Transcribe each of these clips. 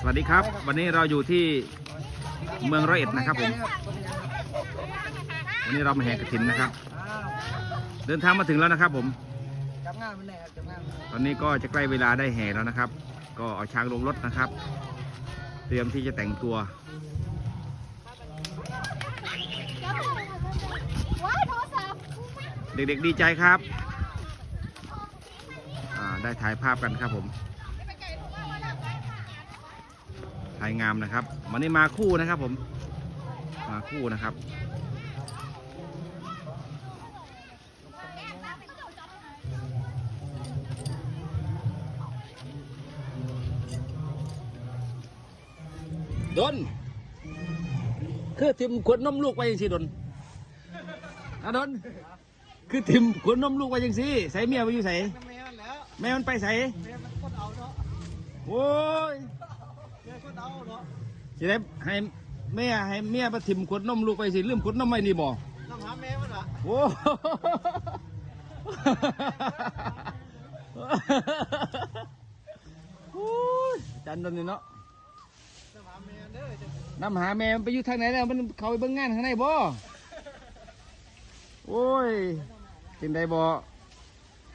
สวัสดีครับ วันนี้เราอยู่ที่เมืองร้อยเอ็ดนะครับผมวันนี้เรามาแห่กระถินนะครับ เดินทางมาถึงแล้วนะครับผมจับงานมันแน่ครับจับงานตอนนี้ก็จะใกล้เวลาได้แห่แล้วนะครับ ก็เอาช้างลงรถนะครับ เตรียมที่จะแต่งตัวเด็กๆดีใจครับ ได้ถ่ายภาพกันครับผมถ่ายงามนะครับวันนี้มาคู่นะครับผม มาคู่นะครับ ดน คือทิมขวดนมลูกไว้ยังสิดนอะดน คือทิมขวดนมลูกไว้ยังสิใส่เมียไปอยู่ใส่แม่มันแล้วแม่มันไปใส่แม่มันคนเอาเนาะโอ้ย สิได้ให้แม่ให้เมียไปทิมขวดนมลูกไปสิลืมขวดนมไว้นี่บ่น้ำหาแม่มันละโอ้โอ้ยจันโดนนี่เนาะน้ำหาแม่เด้อจะน้ำหาแม่มันไปอยู่ทางไหนแล้วมันเขาไปเบิ่งงานข้างในบ่โอ้ยจึงได้บ่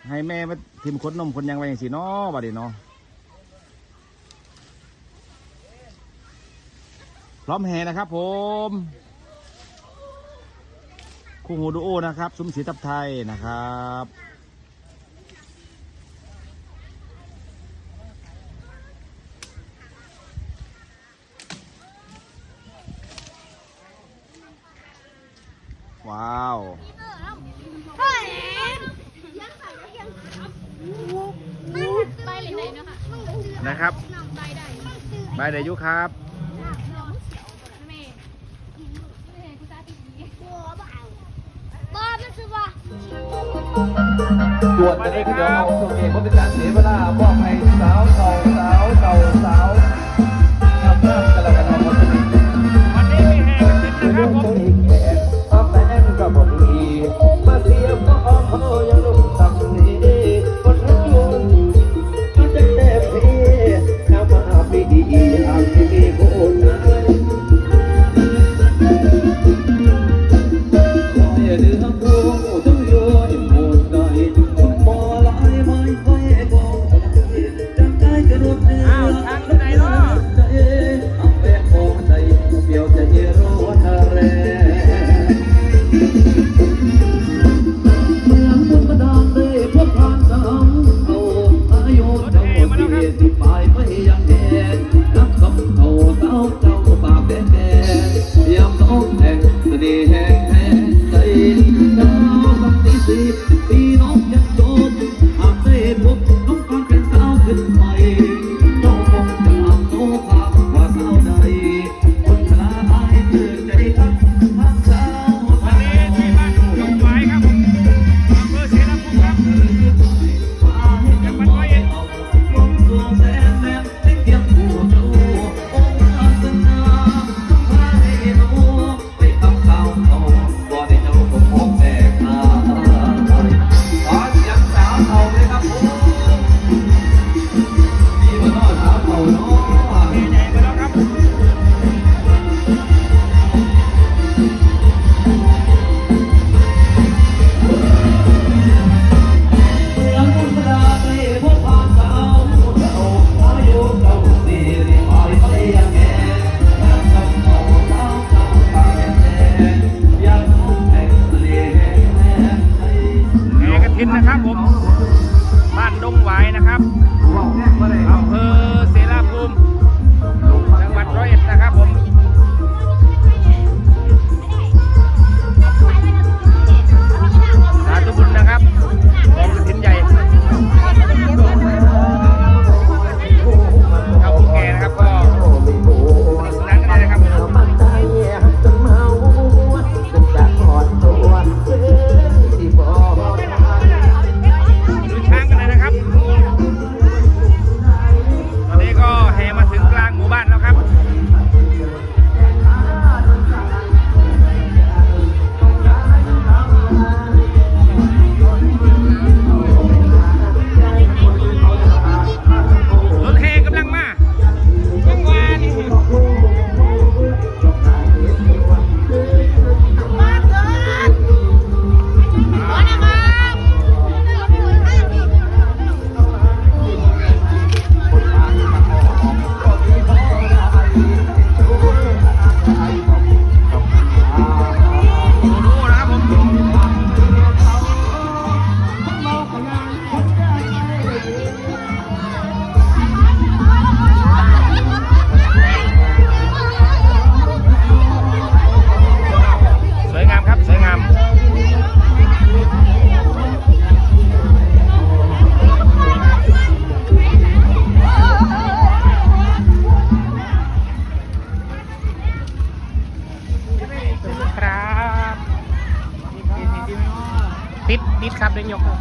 ให้แม่มาทิมขวดนมคนยังไว้อย่างสิเนาะบัดนี้เนาะ พร้อมแห่นะครับ ผมคู่หูดูโอนะครับซุ้มสีทับไทยนะครับว้าวเฮ้ยไปเลยเลยนะคะนะครับไปได้บายเดยุครับ แม่แม่กูตาตีนี้บ้ามันคือว่า ตรวจจะได้เดี๋ยวเอาตัวเองเพราะเป็นการเสียเวลาบอกให้สาวเก่าสาวเก่า Please, sabi niyo ko.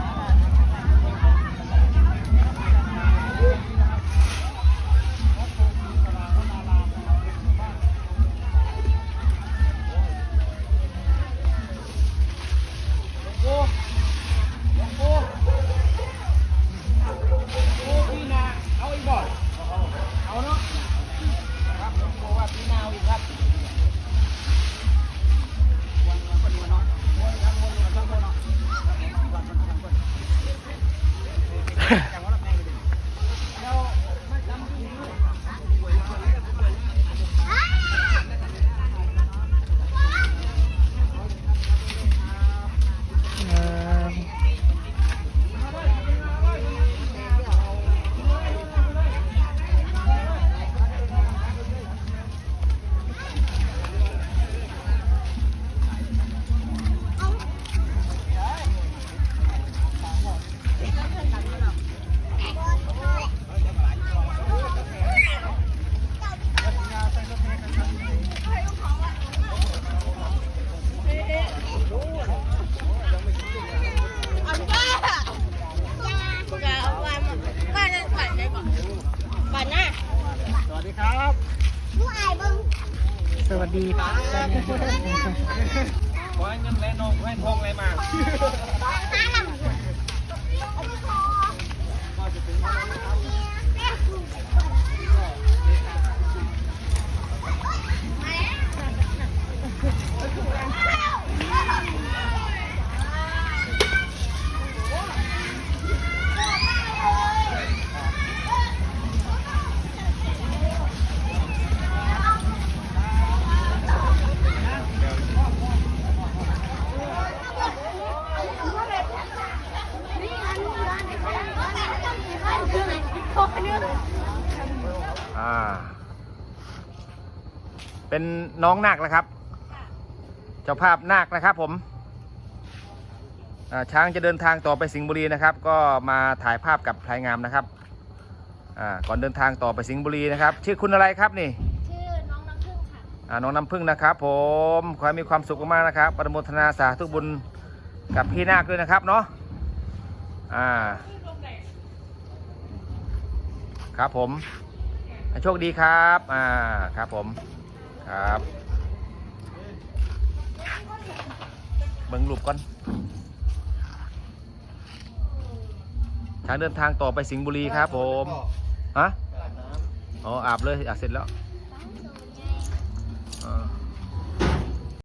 สวัสดีขอให้เงินแลนองขอให้ทองอะไรมา อ่า เป็นน้องนาคแล้วครับ เจ้าภาพนาคนะครับผมอ่าช้างจะเดินทางต่อไปสิงห์บุรีนะครับ ก็มาถ่ายภาพกับพลายงามนะครับอ่าก่อนเดินทางต่อไปสิงห์บุรีนะครับ ชื่อคุณอะไรครับนี่ชื่อน้องน้ำพึ่งค่ะอ่าน้องน้ำพึ่งนะครับ ผมขอให้มีความสุขมากๆนะครับปรโมทนาสาธุบุญกับพี่นาคด้วยนะครับเนาะอ่าครับผมให้ โชคดีครับ อ่า ครับผม ครับ เบิ่งรูปก่อนทางเดินทางต่อไปสิงห์บุรีครับผม ฮะ อ๋ออาบเลยอาบเสร็จแล้ว